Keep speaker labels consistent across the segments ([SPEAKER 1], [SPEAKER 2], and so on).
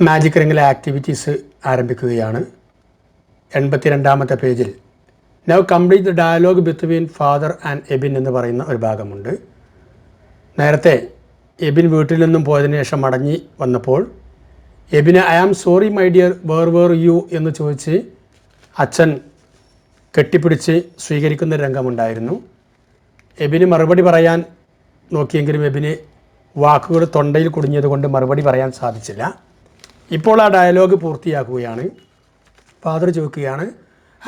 [SPEAKER 1] Magic റിങ്ങിലെ activities ആരംഭിക്കുകയാണ്. എൺപത്തി രണ്ടാമത്തെ പേജിൽ now complete the dialogue between father and Ebin എന്ന് പറയുന്ന ഒരു ഭാഗമുണ്ട്. നേരത്തെ എബിൻ വീട്ടിൽ നിന്നും പോയതിനു ശേഷം മടങ്ങി വന്നപ്പോൾ എബിന് I am sorry my dear where where you എന്ന് ചോദിച്ച് അച്ഛൻ കെട്ടിപ്പിടിച്ച് സ്വീകരിക്കുന്ന രംഗമുണ്ടായിരുന്നു. എബിന് മറുപടി പറയാൻ നോക്കിയെങ്കിലും എബിന് വാക്കുകൾ തൊണ്ടയിൽ കുടുങ്ങിയതുകൊണ്ട് മറുപടി പറയാൻ സാധിച്ചില്ല. ഇപ്പോൾ ആ ഡയലോഗ് പൂർത്തിയാക്കുകയാണ്. ഫാദർ ചോദിക്കുകയാണ്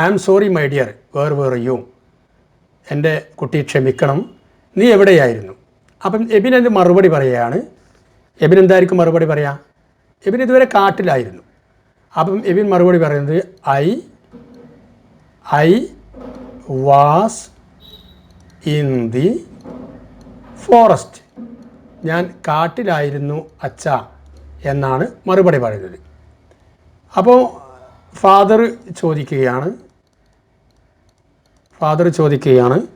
[SPEAKER 1] I am sorry my dear where where you എന്റെ കുട്ടി ക്ഷമിക്കണം. നീ എവിടെയായിരുന്നു? അപ്പം എബിൻ എന്റെ മറുപടി പറയുകയാണ്. എബിൻ എന്തായിരിക്കും മറുപടി പറയാ? എബിൻ ഇതുവരെ കാട്ടിലായിരുന്നു. അപ്പം എബിൻ മറുപടി പറയുന്നത് I I was in the forest ഞാൻ കാട്ടിലായിരുന്നു അച്ഛ. എന്നാണ് മറുപടി പറയുന്നത്. അപ്പോൾ ഫാദർ ചോദിക്കുകയാണ്. ഫാദർ ചോദിക്കുകയാണ്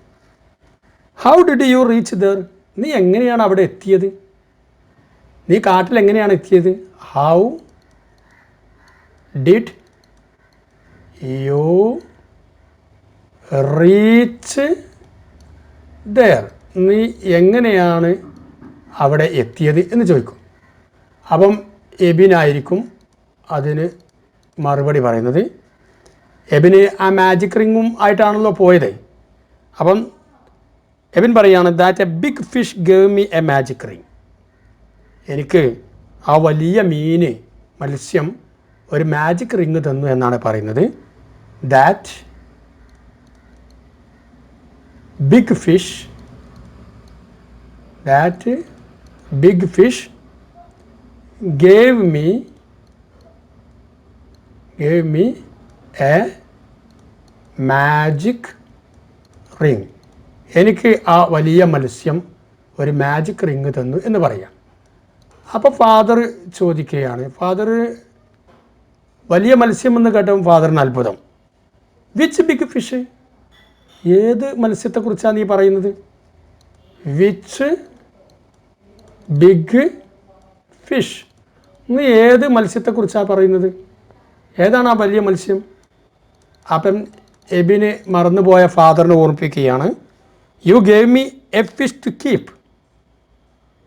[SPEAKER 1] how did you reach there നീ എങ്ങനെയാണ് അവിടെ എത്തിയത്? നീ കാട്ടിൽ എങ്ങനെയാണ് എത്തിയത്? How did you reach there നീ എങ്ങനെയാണ് അവിടെ എത്തിയത്? എന്ന് ചോദിക്കും. അപ്പം എബിനായിരിക്കും അതിന് മറുപടി പറയുന്നത്. എബിന് ആ മാജിക് റിങ്ങും ആയിട്ടാണല്ലോ പോയത്. അപ്പം എബിൻ പറയുകയാണ് that a big fish gave me a magic ring എനിക്ക് ആ വലിയ മീന് മത്സ്യം ഒരു മാജിക് റിങ് തന്നു എന്നാണ് പറയുന്നത്. That big fish that big fish gave me gave me a magic ring. എനിക്ക് ആ വലിയ മത്സ്യം ഒരു മാജിക് റിങ് തന്നു എന്ന് പറയാം. അപ്പോൾ ഫാദർ ചോദിക്കുകയാണ് ഫാദർ വലിയ മത്സ്യം എന്ന് കേട്ടപ്പോൾ ഫാദറിന് അത്ഭുതം. വിച്ച് ബിഗ് ഫിഷ് ഏത് മത്സ്യത്തെക്കുറിച്ചാണ് നീ പറയുന്നത്? വിച്ച് ബിഗ് ഫിഷ് നീ ഏത് മത്സ്യത്തെക്കുറിച്ചാണ് പറയുന്നത്? ഏതാണ് ആ വലിയ മത്സ്യം? അപ്പം എബിന് മറന്നുപോയ ഫാദറിനെ ഓർമ്മിപ്പിക്കുകയാണ്. You gave me a fish to keep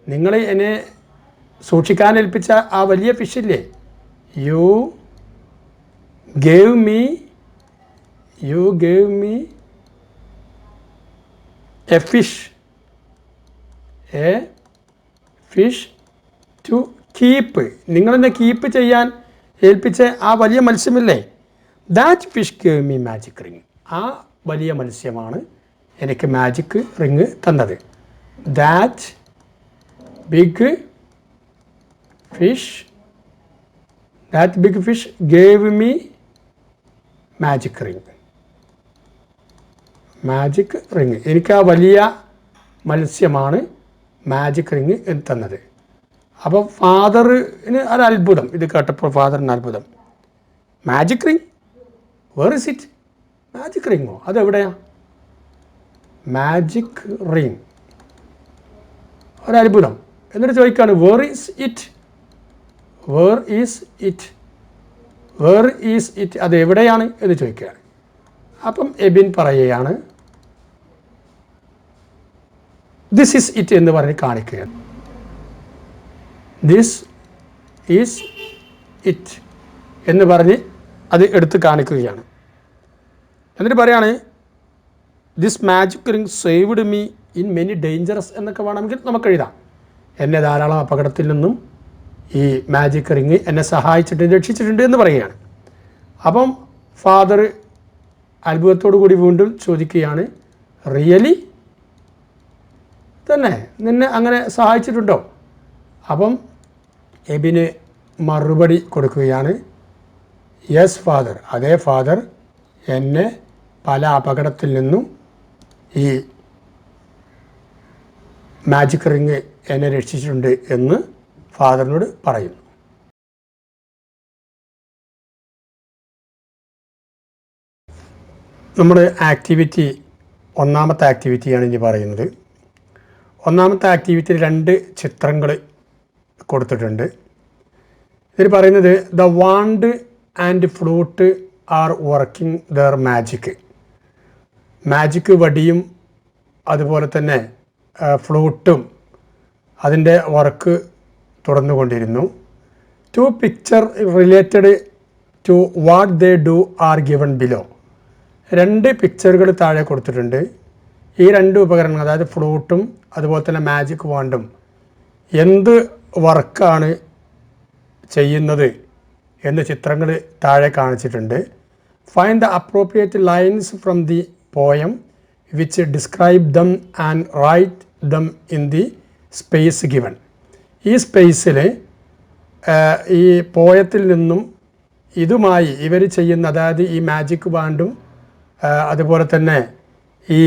[SPEAKER 1] നിങ്ങൾ എന്നെ സൂക്ഷിക്കാൻ ഏൽപ്പിച്ച ആ വലിയ ഫിഷില്ലേ you gave me you gave me a fish a fish to keep. നിങ്ങളെന്നെ കീപ്പ് ചെയ്യാൻ ഏൽപ്പിച്ച ആ വലിയ മത്സ്യമില്ലേ? That fish gave me magic ring ആ വലിയ മത്സ്യമാണ് എനിക്ക് മാജിക് റിങ് തന്നത്. That big fish that big fish gave me magic ring magic ring എനിക്ക് ആ വലിയ മത്സ്യമാണ് മാജിക് റിങ് തന്നത്. അപ്പോൾ ഫാദറിന് ഒരു അത്ഭുതം. ഇത് കേട്ടപ്പോൾ ഫാദറിന് അത്ഭുതം. Magic ring where is it magic റിങ്ങോ അതെവിടെയാണ് മാജിക് റിങ് ഒരത്ഭുതം എന്നിട്ട് ചോദിക്കുകയാണ് where is it where is it where is it അത് എവിടെയാണ്? എന്ന് ചോദിക്കുകയാണ്. അപ്പം എബിൻ പറയുകയാണ് ദിസ് ഈസ് ഇറ്റ് എന്ന് പറഞ്ഞ് കാണിക്കുകയാണ്. ദിസ് ഈസ് ഇറ്റ് എന്ന് പറഞ്ഞ് അത് എടുത്ത് കാണിക്കുകയാണ്. എന്നിട്ട് പറയാണ് this magic ring saved me in many dangerous എന്നൊക്കെ വേണമെങ്കിൽ നമുക്ക് എഴുതാം. എന്നെ ധാരാളം അപകടത്തിൽ നിന്നും ഈ മാജിക് റിങ് എന്നെ സഹായിച്ചിട്ടുണ്ട് രക്ഷിച്ചിട്ടുണ്ട് എന്ന് പറയുകയാണ്. അപ്പം ഫാദർ അത്ഭുതത്തോടു കൂടി വീണ്ടും ചോദിക്കുകയാണ് റിയലി തന്നെ? നിന്നെ അങ്ങനെ സഹായിച്ചിട്ടുണ്ടോ? അപ്പം എബിന് മറുപടി കൊടുക്കുകയാണ്. Yes father. അതേ ഫാദർ. എന്നെ പല അപകടത്തിൽ നിന്നും ഈ മാജിക് റിങ് എന്നെ രക്ഷിച്ചിട്ടുണ്ട് എന്ന് ഫാദറിനോട് പറയുന്നു. നമ്മുടെ ആക്ടിവിറ്റി ഒന്നാമത്തെ ആക്ടിവിറ്റിയാണ് ഇനി പറയുന്നത്. ഒന്നാമത്തെ ആക്ടിവിറ്റി രണ്ട് ചിത്രങ്ങൾ കൊടുത്തിട്ടുണ്ട്. ഇതിൽ പറയുന്നത് the wand and flute are working there magic magic വടിയും അതുപോലെ തന്നെ ഫ്ലൂട്ടും അതിന്റെ work തുടർന്നുകൊണ്ടിരുന്നു. Two picture related to what they do are given below രണ്ട് പിക്ചറുകൾ താഴെ കൊടുത്തിട്ടുണ്ട്. ഈ രണ്ട് ഉപകരണങ്ങൾ അതായത് ഫ്ലൂട്ടും അതുപോലെ തന്നെ മാജിക് വാണ്ടും എന്ത് വർക്കാണ് ചെയ്യുന്നത് എന്ന് ചിത്രങ്ങൾ താഴെ കാണിച്ചിട്ടുണ്ട്. Find the appropriate lines from the poem which describe them and write them in the space given ഈ സ്പേസിൽ ഈ പോയത്തിൽ നിന്നും ഇതുമായി ഇവർ ചെയ്യുന്ന അതായത് ഈ മാജിക് ബാൻഡും അതുപോലെ തന്നെ ഈ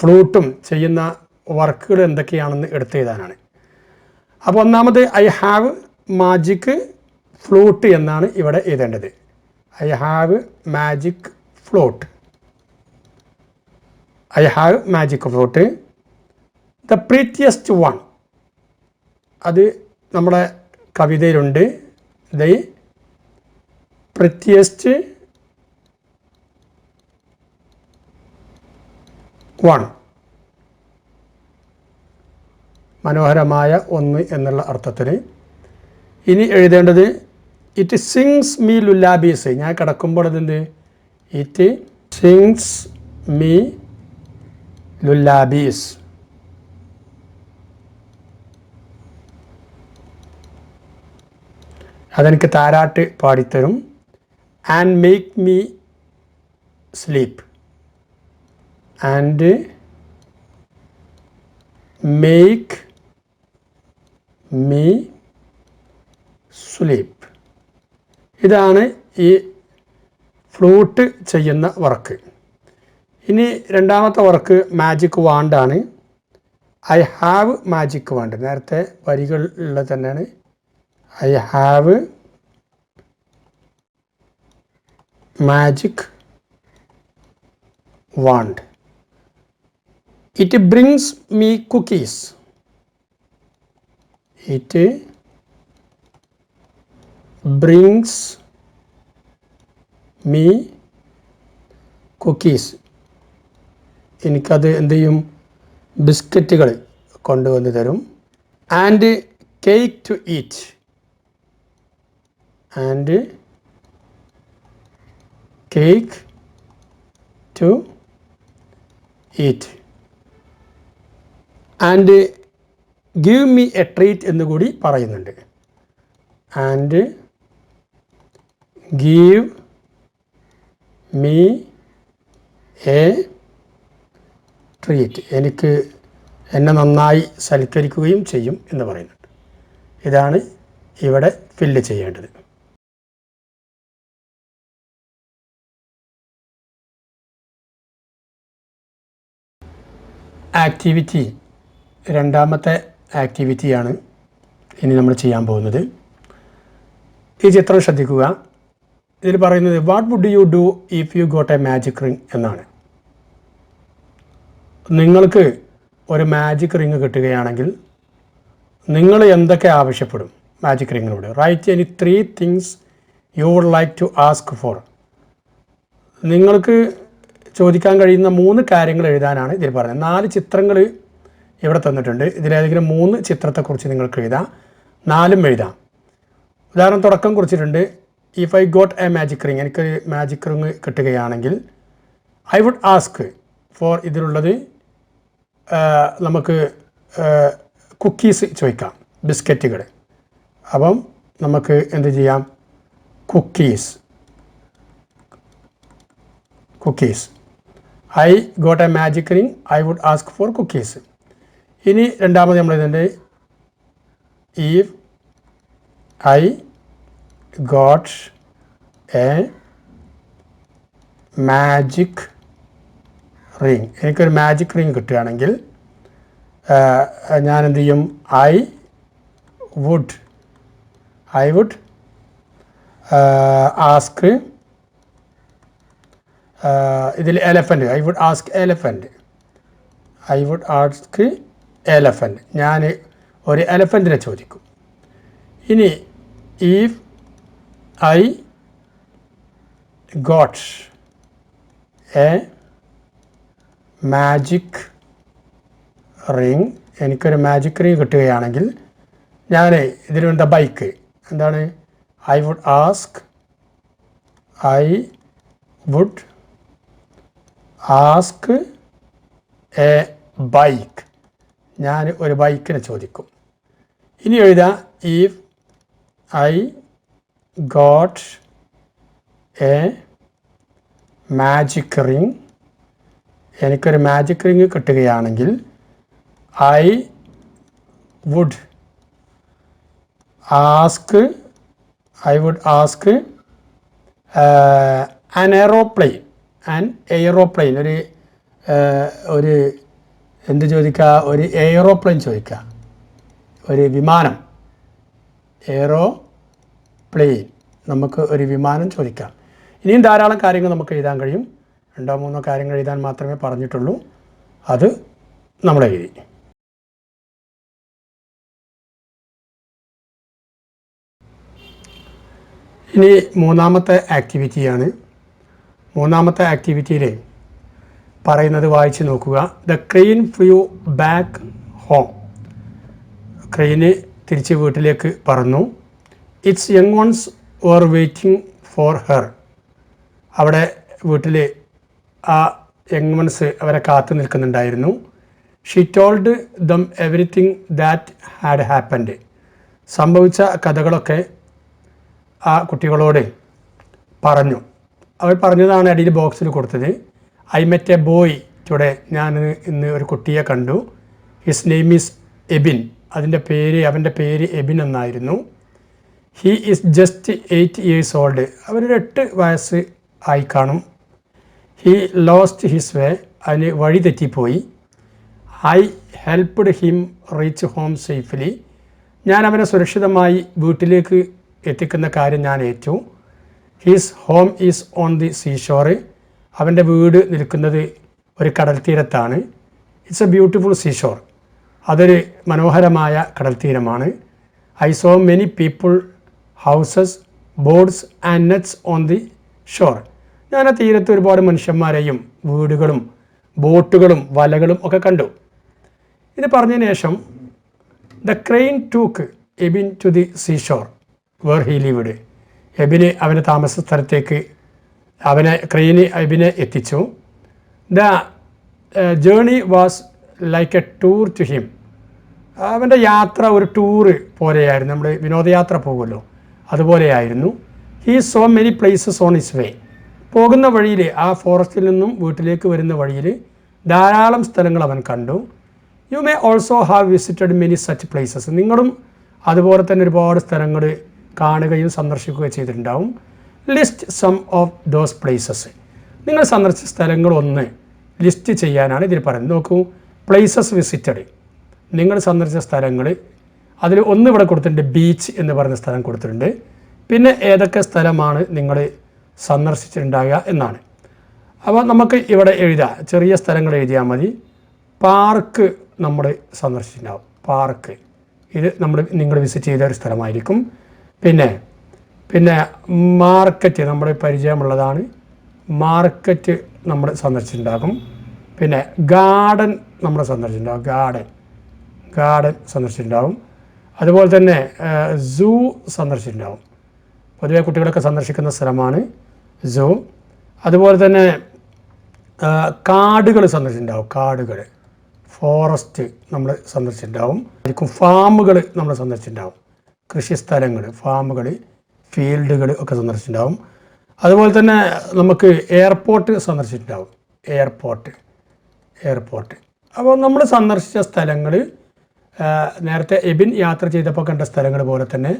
[SPEAKER 1] ഫ്ലൂട്ടും ചെയ്യുന്ന വർക്കുകൾ എന്തൊക്കെയാണെന്ന് എടുത്ത് എഴുതാനാണ് അപ്പോൾ ഒന്നാമത് ഐ ഹാവ് മാജിക് ഫ്ലൂട്ട് എന്നാണ് ഇവിടെ എഴുതേണ്ടത്. I have magic flute I have magic flute the prettiest one അത് നമ്മുടെ കവിതയിലുണ്ട്. ദ പ്രിത്യസ്റ്റ് വൺ മനോഹരമായ ഒന്ന് എന്നുള്ള അർത്ഥത്തിന്. ഇനി എഴുതേണ്ടത് ഇറ്റ് സിങ്സ് മീ ലുല്ലാബീസ് ഞാൻ കിടക്കുമ്പോൾ അതെന്ത് ഇറ്റ് സിങ്സ് മീ ലുല്ലാബീസ് അതെനിക്ക് താരാട്ട് പാടിത്തരും. And make me sleep and make me sleep ഇതാണ് ഈ ഫ്ലൂട്ട് ചെയ്യുന്ന വർക്ക്. ഇനി രണ്ടാമത്തെ വർക്ക് മാജിക് വാണ്ടാണ് ഐ ഹാവ് മാജിക് വാണ്ട് നേരത്തെ വരികളിൽ തന്നെയാണ്. I have magic wand it brings me cookies it brings me cookies എനിക്കത് എന്ത് ചെയ്യും? ബിസ്ക്കറ്റുകൾ കൊണ്ടുവന്ന് തരും. And cake to eat and cake to eat and give me a treat എന്ന് കൂടി പറയുന്നുണ്ട്. And give me a treat എനിക്ക് എന്നെ നന്നായി സൽക്കരിക്കുകയും ചെയ്യും എന്ന് പറയുന്നുണ്ട്. ഇതാണ് ഇവിടെ ഫില്ല് ചെയ്യേണ്ടത്. ആക്ടിവിറ്റി രണ്ടാമത്തെ ആക്ടിവിറ്റിയാണ് ഇനി നമ്മൾ ചെയ്യാൻ പോകുന്നത്. ഈ ചിത്രം ശ്രദ്ധിക്കുക. ഇതിൽ പറയുന്നത് what would you do if you got a magic ring എന്നാണ്. നിങ്ങൾക്ക് ഒരു മാജിക് റിങ് കിട്ടുകയാണെങ്കിൽ നിങ്ങൾ എന്തൊക്കെ ആവശ്യപ്പെടും magic റിങ്ങിനോട് write any three things you would like to ask for നിങ്ങൾക്ക് ചോദിക്കാൻ കഴിയുന്ന മൂന്ന് കാര്യങ്ങൾ എഴുതാനാണ് ഇതിൽ പറയുന്നത്. നാല് ചിത്രങ്ങൾ ഇവിടെ തന്നിട്ടുണ്ട്. ഇതിലേതെങ്കിലും മൂന്ന് ചിത്രത്തെക്കുറിച്ച് നിങ്ങൾക്ക് എഴുതാം. നാലും എഴുതാം. ഉദാഹരണം തുടക്കം കുറിച്ചിട്ടുണ്ട്. If I got a magic ring എനിക്കൊരു മാജിക് റിങ് കിട്ടുകയാണെങ്കിൽ ഐ വുഡ് ആസ്ക് ഫോർ ഇതിലുള്ളത് നമുക്ക് കുക്കീസ് ചോദിക്കാം. ബിസ്ക്കറ്റുകൾ. അപ്പം നമുക്ക് എന്ത് ചെയ്യാം? Cookies cookies I got a magic ring I would ask for cookies ഇനി രണ്ടാമത് നമ്മൾ ഇതിന്റെ ഈ I got a magic ring എനിക്കൊരു മാജിക് റിങ് കിട്ടുകയാണെങ്കിൽ ഞാൻ എന്ത് ചെയ്യും? I would I would ask ഇതിൽ elephant I would ask elephant I would ask elephant ഞാൻ ഒരു എലഫന്റിനെ ചോദിക്കും. ഇനി if I got a magic ring എനിക്കൊരു മാജിക് റിങ് കിട്ടുകയാണെങ്കിൽ ഞാൻ ഇതിന് വേണ്ട ബൈക്ക് എന്താണ്? I would ask I would ask a bike ഞാൻ ഒരു ബൈക്കിനെ ചോദിക്കും. ഇനി എഴുതാം if I got a magic ring എനിക്കൊരു മാജിക് റിങ് കിട്ടുകയാണെങ്കിൽ I would ask I would ask an aeroplane an aeroplane ഒരു uh, ഒരു എന്ത് ചോദിക്കുക ഒരു എയ്റോപ്ലെയിൻ ചോദിക്കുക ഒരു വിമാനം. എയറോ പ്ലെയിൻ നമുക്ക് ഒരു വിമാനം ചോദിക്കാം. ഇനിയും ധാരാളം കാര്യങ്ങൾ നമുക്ക് എഴുതാൻ കഴിയും. രണ്ടോ മൂന്നോ കാര്യങ്ങൾ എഴുതാൻ മാത്രമേ പറഞ്ഞിട്ടുള്ളൂ. അത് നമ്മൾ എഴുതി. ഇനി മൂന്നാമത്തെ ആക്ടിവിറ്റിയാണ് മൂന്നാമത്തെ ആക്ടിവിറ്റിയിൽ പറയുന്നത് വായിച്ചു നോക്കുക. The crane flew back home crane തിരിച്ച് വീട്ടിലേക്ക് പറന്നു. Its young ones were waiting for her അവിടെ വീട്ടിൽ ആ യങ് വൺസ് അവരെ കാത്തു നിൽക്കുന്നുണ്ടായിരുന്നു. She told them everything that had happened സംഭവിച്ച കഥകളൊക്കെ ആ കുട്ടികളോട് പറഞ്ഞു. അവർ പറഞ്ഞതാണ് അടിയിൽ ബോക്സിൽ കൊടുത്തത്. I met a boy today ഞാൻ ഇന്ന് ഒരു കുട്ടിയെ കണ്ടു. His name is Ebin. അതിന്റെ പേര് അവന്റെ പേര് എബിൻ എന്നായിരുന്നു. He is just eight years old. അവരൊരു എട്ട് വയസ്സ് ആയി കാണും. He lost his way. അതിന് വഴി തെറ്റിപ്പോയി. I helped him reach home safely. ഞാൻ അവനെ സുരക്ഷിതമായി വീട്ടിലേക്ക് എത്തിക്കുന്ന കാര്യം ഞാൻ ഏറ്റു. His home is on the seashore. അവന്റെ വീട് നിൽക്കുന്നത് ഒരു കടൽ തീരത്താണ്. ഇറ്റ്സ് എ ബ്യൂട്ടിഫുൾ സീഷോർ അതൊരു മനോഹരമായ കടൽ തീരമാണ്. I saw many people houses boards and nets on the shore ഞാൻ ആ തീരത്ത് ഒരുപാട് മനുഷ്യന്മാരെയും വീടുകളും ബോട്ടുകളും വലകളും ഒക്കെ കണ്ടു. ഇത് പറഞ്ഞതിന് ശേഷം the crane took Ebin to the seashore where he lived എബിന് അവന്റെ താമസ സ്ഥലത്തേക്ക് അവനെ ക്രെയിനി അബിനെ എത്തിച്ചു. The journey was like a tour to him അവന്റെ യാത്ര ഒരു ടൂറ് പോലെയായിരുന്നു. നമ്മൾ വിനോദയാത്ര പോകുമല്ലോ. അതുപോലെയായിരുന്നു. He saw many places on his way പോകുന്ന വഴിയിൽ ആ ഫോറസ്റ്റിൽ നിന്നും വീട്ടിലേക്ക് വരുന്ന വഴിയിൽ ധാരാളം സ്ഥലങ്ങൾ അവൻ കണ്ടു. You may also have visited many such places നിങ്ങളും അതുപോലെ തന്നെ ഒരുപാട് സ്ഥലങ്ങൾ കാണുകയും സന്ദർശിക്കുകയും ചെയ്തിട്ടുണ്ടാവും. List some of those places നിങ്ങൾ സന്ദർശിച്ച സ്ഥലങ്ങളൊന്ന് ലിസ്റ്റ് ചെയ്യാനാണ് ഇതിൽ പറയുന്നത്. നോക്കൂ പ്ലേസസ് വിസിറ്റഡ് നിങ്ങൾ സന്ദർശിച്ച സ്ഥലങ്ങൾ അതിൽ ഒന്ന് ഇവിടെ കൊടുത്തിട്ടുണ്ട് ബീച്ച് എന്ന് പറയുന്ന സ്ഥലം കൊടുത്തിട്ടുണ്ട്. പിന്നെ ഏതൊക്കെ സ്ഥലമാണ് നിങ്ങൾ സന്ദർശിച്ചിട്ടുണ്ടാകുക എന്നാണ്. അപ്പോൾ നമുക്ക് ഇവിടെ എഴുതാം. ചെറിയ സ്ഥലങ്ങൾ എഴുതിയാൽ മതി. പാർക്ക് നമ്മൾ സന്ദർശിച്ചിട്ടുണ്ടാവും. പാർക്ക്. ഇത് നമ്മൾ നിങ്ങൾ വിസിറ്റ് ചെയ്ത ഒരു സ്ഥലമായിരിക്കും. പിന്നെ പിന്നെ മാർക്കറ്റ് നമ്മുടെ പരിചയമുള്ളതാണ്. മാർക്കറ്റ് നമ്മൾ സന്ദർശിച്ചിട്ടുണ്ടാകും. പിന്നെ ഗാർഡൻ നമ്മൾ സന്ദർശിച്ചിട്ടുണ്ടാകും. ഗാർഡൻ. ഗാർഡൻ സന്ദർശിച്ചിട്ടുണ്ടാകും. അതുപോലെ തന്നെ സൂ സന്ദർശിച്ചിട്ടുണ്ടാകും. പൊതുവെ കുട്ടികളൊക്കെ സന്ദർശിക്കുന്ന സ്ഥലമാണ് സൂ. അതുപോലെ തന്നെ കാടുകൾ സന്ദർശിച്ചിട്ടുണ്ടാവും കാടുകൾ. ഫോറസ്റ്റ് നമ്മൾ സന്ദർശിച്ചിട്ടുണ്ടാവും ഫാമുകൾ നമ്മൾ സന്ദർശിച്ചിട്ടുണ്ടാവും കൃഷിസ്ഥലങ്ങൾ ഫാമുകൾ. ഫീൽഡുകൾ ഒക്കെ സന്ദർശിച്ചിട്ടുണ്ടാവും. അതുപോലെ തന്നെ നമുക്ക് എയർപോർട്ട് സന്ദർശിച്ചിട്ടുണ്ടാവും. Airport airport. അപ്പോൾ നമ്മൾ സന്ദർശിച്ച സ്ഥലങ്ങൾ നേരത്തെ എബിൻ യാത്ര ചെയ്തപ്പോൾ കണ്ട സ്ഥലങ്ങൾ പോലെ തന്നെ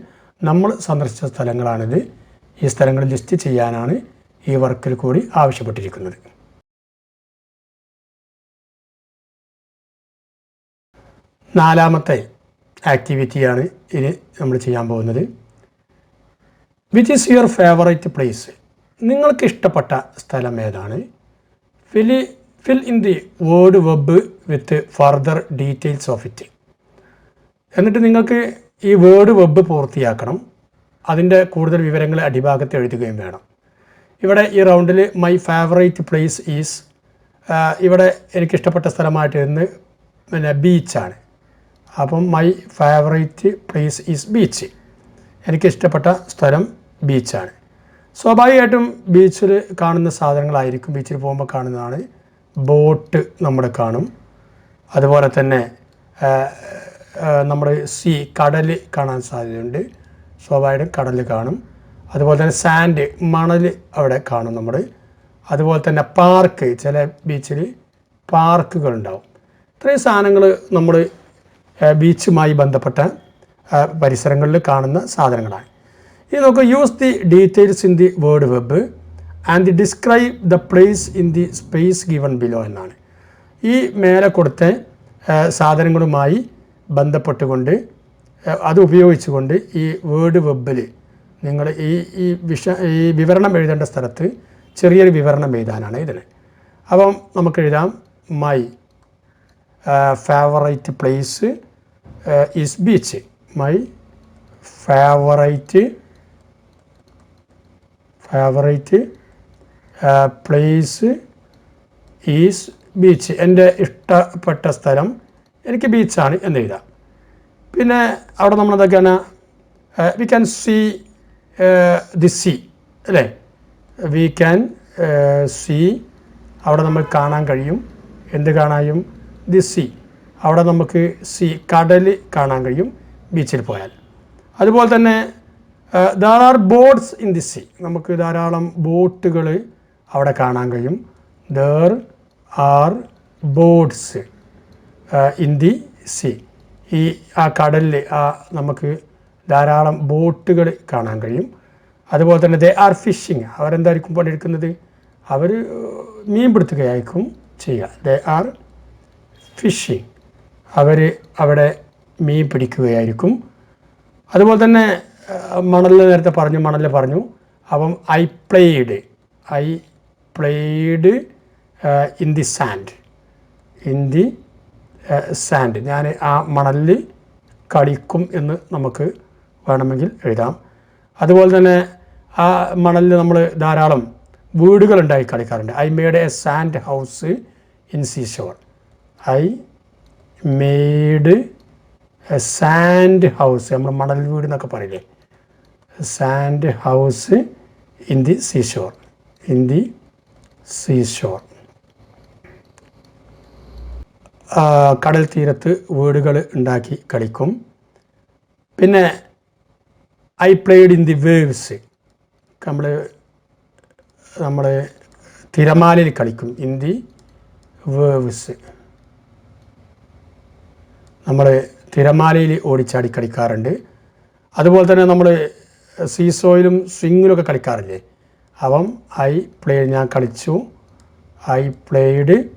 [SPEAKER 1] നമ്മൾ സന്ദർശിച്ച സ്ഥലങ്ങളാണിത്. ഈ സ്ഥലങ്ങൾ ലിസ്റ്റ് ചെയ്യാനാണ് ഈ വർക്കിൽ കൂടി ആവശ്യപ്പെട്ടിരിക്കുന്നത്. നാലാമത്തെ ആക്ടിവിറ്റിയാണ് ഇനി നമ്മൾ ചെയ്യാൻ പോകുന്നത്. Which is your favourite place നിങ്ങൾക്ക് ഇഷ്ടപ്പെട്ട സ്ഥലം ഏതാണ്? Fill fill in the word web with further details of it എന്നിട്ട് നിങ്ങൾക്ക് ഈ വേർഡ് വെബ് പൂർത്തിയാക്കണം. അതിന്റെ കൂടുതൽ വിവരങ്ങൾ അടിഭാഗത്ത് എഴുതുകയും വേണം. ഇവിടെ ഈ റൗണ്ടിൽ മൈ ഫേവറേറ്റ് പ്ലേസ് ഈസ് ഇവിടെ എനിക്കിഷ്ടപ്പെട്ട സ്ഥലമായിട്ട് ഇന്ന് പിന്നെ ബീച്ചാണ് അപ്പം my favourite place is beach എനിക്കിഷ്ടപ്പെട്ട സ്ഥലം ബീച്ചാണ്. സ്വാഭാവികമായിട്ടും ബീച്ചിൽ കാണുന്ന സാധനങ്ങളായിരിക്കും ബീച്ചിൽ പോകുമ്പോൾ കാണുന്നതാണ്. ബോട്ട് നമ്മൾ കാണും. അതുപോലെ തന്നെ നമ്മുടെ സീ കടൽ കാണാൻ സാധ്യതയുണ്ട്. സ്വാഭാവികം കടൽ കാണും. അതുപോലെ തന്നെ സാൻഡ് മണൽ അവിടെ കാണും നമ്മൾ. അതുപോലെ തന്നെ പാർക്ക് ചില ബീച്ചിൽ പാർക്കുകൾ ഉണ്ടാവും ഇത്രയും സാധനങ്ങൾ നമ്മൾ ബീച്ചുമായി ബന്ധപ്പെട്ട പരിസരങ്ങളിൽ കാണുന്ന സാധനങ്ങളാണ്. ഇനി നമുക്ക് use the details in the word web and describe the place in the space given below എന്നാണ്. ഈ മേലെ കൊടുത്ത സാധനങ്ങളുമായി ബന്ധപ്പെട്ടുകൊണ്ട് അത് ഉപയോഗിച്ചുകൊണ്ട് ഈ വേർഡ് വെബിൽ നിങ്ങൾ ഈ ഈ വിഷ ഈ വിവരണം എഴുതേണ്ട സ്ഥലത്ത് ചെറിയൊരു വിവരണം എഴുതാനാണ് ഇതിന്. അപ്പം നമുക്ക് എഴുതാം my favourite place is beach my favourite favourite place is beach എന്റെ ഇഷ്ടപ്പെട്ട സ്ഥലം എനിക്ക് ബീച്ചാണ് എന്ന് എഴുതാം. പിന്നെ അവിടെ നമ്മൾ എന്തൊക്കെയാണ്? We can see the sea അല്ലേ? വി ക്യാൻ സീ അവിടെ നമ്മൾ കാണാൻ കഴിയും. എന്ത് കാണാനും ദി സീ അവിടെ നമുക്ക് സീ കടൽ കാണാൻ കഴിയും. ബീച്ചിൽ പോയാൽ. അതുപോലെ തന്നെ there are boats in the sea നമുക്ക് ധാരാളം ബോട്ടുകൾ അവിടെ കാണാൻ കഴിയും. There are boats in the sea ഈ ആ കടലിൽ ആ നമുക്ക് ധാരാളം ബോട്ടുകൾ കാണാൻ കഴിയും. അതുപോലെ തന്നെ ദേ ആർ ഫിഷിങ് അവരെന്തായിരിക്കും പണിയെടുക്കുന്നത്? അവർ മീൻ പിടുത്തുകയായിരിക്കും ചെയ്യുക. ദേ ആർ ഫിഷിങ് അവർ അവിടെ മീൻ പിടിക്കുകയായിരിക്കും. അതുപോലെ തന്നെ മണലിൽ നേരത്തെ പറഞ്ഞു മണലിൽ പറഞ്ഞു. അപ്പം I played I played in the sand. In the sand. ഞാൻ ആ മണലിൽ കളിക്കും എന്ന് നമുക്ക് വേണമെങ്കിൽ എഴുതാം. അതുപോലെ തന്നെ ആ മണലിൽ നമ്മൾ ധാരാളം വീടുകളുണ്ടായി കളിക്കാറുണ്ട്. I made a sand house in sea shore I made a sand house നമ്മൾ മണൽ വീട് എന്നൊക്കെ പറയില്ലേ? Sand house in the seashore in the seashore കടൽ തീരത്ത് വീടുകൾ ഉണ്ടാക്കി കളിക്കും. പിന്നെ I played in the waves നമ്മൾ നമ്മൾ തിരമാലയിൽ കളിക്കും. ഇൻ ദി വേവ്സ് നമ്മൾ തിരമാലയിൽ ഓടിച്ചാടി കളിക്കാറുണ്ട്. അതുപോലെ തന്നെ നമ്മൾ സീസോയിലും സ്വിങ്ങിലൊക്കെ കളിക്കാറില്ലേ? അപ്പം ഐ പ്ലേ ഞാൻ കളിച്ചു. I played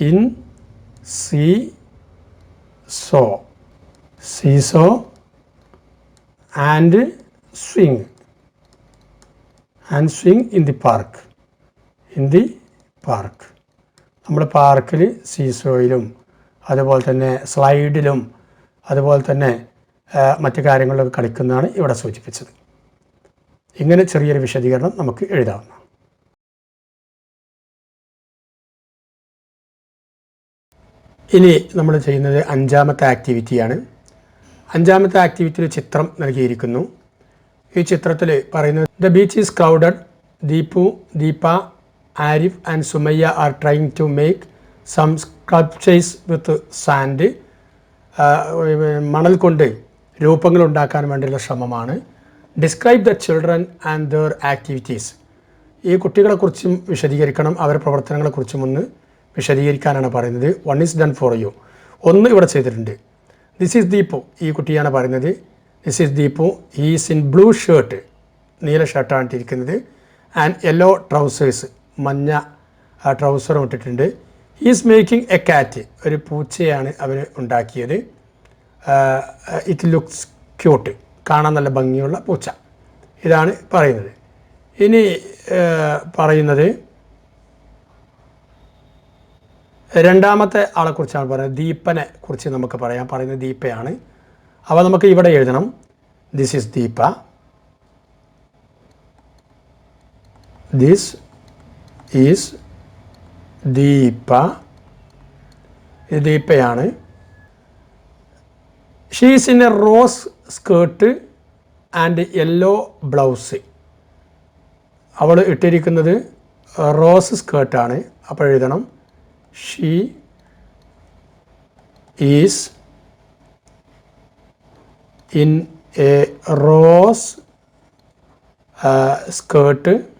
[SPEAKER 1] in seesaw. Seesaw and swing. And swing in the park. In the park. നമ്മൾ പാർക്കിൽ സീസോയിലും അതുപോലെ തന്നെ സ്ലൈഡിലും അതുപോലെ തന്നെ മറ്റു കാര്യങ്ങളിലൊക്കെ കളിക്കുന്നതാണ് ഇവിടെ സൂചിപ്പിച്ചത്. ഇങ്ങനെ ചെറിയൊരു വിശദീകരണം നമുക്ക് എഴുതാവുന്ന ഇനി നമ്മൾ ചെയ്യുന്നത് അഞ്ചാമത്തെ ആക്ടിവിറ്റിയാണ്. അഞ്ചാമത്തെ ആക്ടിവിറ്റിയിൽ ചിത്രം നൽകിയിരിക്കുന്നു. ഈ ചിത്രത്തിൽ പറയുന്നത് the beach is crowded Deepu Deepa Arif and Sumayya are trying to make some sculptures with sand മണൽ കൊണ്ട് രൂപങ്ങൾ ഉണ്ടാക്കാൻ വേണ്ടിയുള്ള ശ്രമമാണ്. Describe the children and their activities ഈ കുട്ടികളെക്കുറിച്ചും വിശദീകരിക്കണം അവരുടെ പ്രവർത്തനങ്ങളെക്കുറിച്ചും ഒന്ന് വിശദീകരിക്കാനാണ് പറയുന്നത്. One is done for you ഒന്ന് ഇവിടെ ചെയ്തിട്ടുണ്ട്. ദിസ് ഈസ് ദീപു ഈ കുട്ടിയാണ് പറയുന്നത്. This is Deepu is in blue shirt നീല ഷർട്ടാണ് ഇട്ടിരിക്കുന്നത്. ആൻഡ് യെല്ലോ ട്രൗസേഴ്സ് മഞ്ഞ ട്രൗസറും ഇട്ടിട്ടുണ്ട്. ഹീസ് മേക്കിംഗ് എ കാറ്റ് ഒരു പൂച്ചയാണ് അവർ ഉണ്ടാക്കിയത്. ഇറ്റ് ലുക്സ് ക്യൂട്ട് കാണാൻ നല്ല ഭംഗിയുള്ള പൂച്ച. ഇതാണ് പറയുന്നത്. ഇനി പറയുന്നത് രണ്ടാമത്തെ ആളെ കുറിച്ചാണ് പറയുന്നത്. ദീപനെ കുറിച്ച് നമുക്ക് പറയാം. പറയുന്നത് ദീപയാണ്. അവ നമുക്ക് ഇവിടെ എഴുതണം. This is Deepa. This is Deepa. ദീപയാണ്. She's in a rose skirt and yellow blouse. അവൾ ഇട്ടിരിക്കുന്നത് റോസ് സ്കേർട്ടാണ്. അപ്പോൾ എഴുതണം. She is in a rose skirt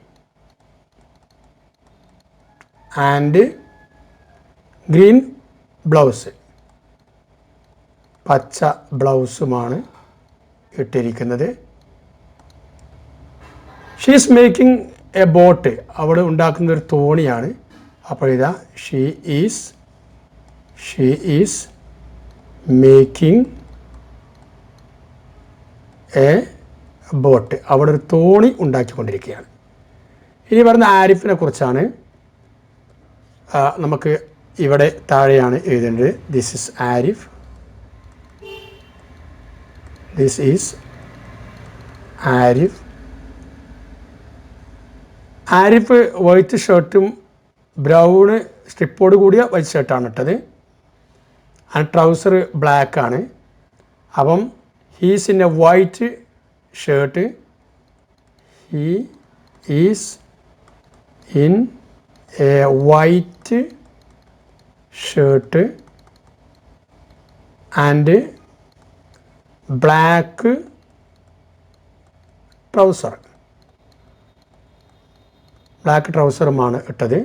[SPEAKER 1] and green blouse. പച്ച ബ്ലൗസുമാണ് ഇട്ടിരിക്കുന്നത്. ഷീസ് മേക്കിംഗ് എ ബോട്ട് അവൾ ഉണ്ടാക്കുന്ന ഒരു തോണിയാണ്. അപ്പോൾ ഇതാ she is she is making a boat അവിടെ ഒരു തോണി ഉണ്ടാക്കിക്കൊണ്ടിരിക്കുകയാണ്. ഇനി പറയുന്ന ആരിഫിനെ കുറിച്ചാണ് നമുക്ക് ഇവിടെ താഴെയാണ് എഴുതേണ്ടത്. This is Arif this is Arif Arif white ഷർട്ടും ബ്രൗണ് സ്ട്രിപ്പോട് കൂടിയ വൈറ്റ് ഷർട്ടാണ് ഇട്ടത്. ആൻഡ് ട്രൗസർ ബ്ലാക്ക് ആണ്. അപ്പം he's in a white shirt he is in white shirt and black trouser black ട്രൗസറുമാണ് ഇട്ടത്.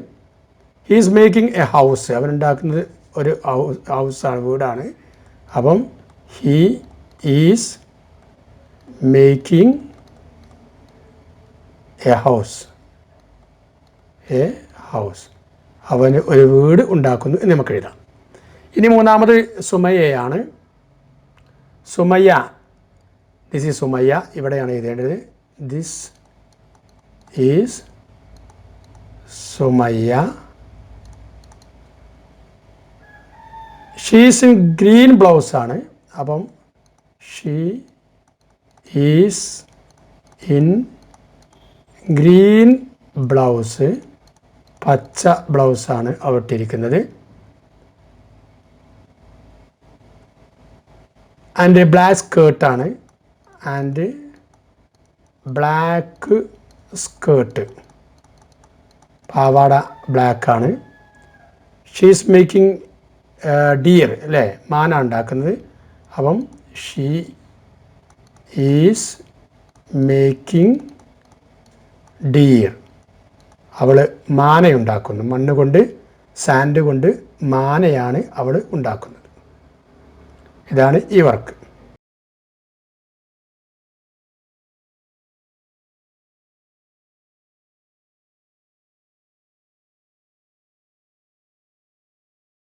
[SPEAKER 1] ഹീസ് മേക്കിംഗ് എ ഹൗസ് അവനുണ്ടാക്കുന്നത് ഒരു ഹൗസാണ് വീടാണ്. അപ്പം he is making a house a house. അവന് ഒരു വീട് ഉണ്ടാക്കുന്നു എന്ന് നമുക്ക് എഴുതാം. ഇനി മൂന്നാമത് സുമയ്യയാണ്. സുമയ്യ. This is Sumayya. ഇവിടെയാണ് എഴുതേണ്ടത്. This is Sumayya. She's in green blouse ആണ്. അപ്പം she is in green blouse പച്ച ബ്ലൗസാണ് അവട്ടിരിക്കുന്നത്. ആൻഡ് ബ്ലാക്ക് സ്കേർട്ടാണ് ആൻഡ് ബ്ലാക്ക് സ്കേർട്ട് പാവാട ബ്ലാക്കാണ് ഷീസ് മേക്കിംഗ് ഡിയർ അല്ലേ? മാന ഉണ്ടാക്കുന്നത്. അപ്പം ഷീ ഈസ് മേക്കിംഗ് ഡിയർ അവൾ മാനയുണ്ടാക്കുന്നു. മണ്ണ് കൊണ്ട് സാൻഡ് കൊണ്ട് മാനയാണ് അവൾ ഉണ്ടാക്കുന്നത്. ഇതാണ് ഈ വർക്ക്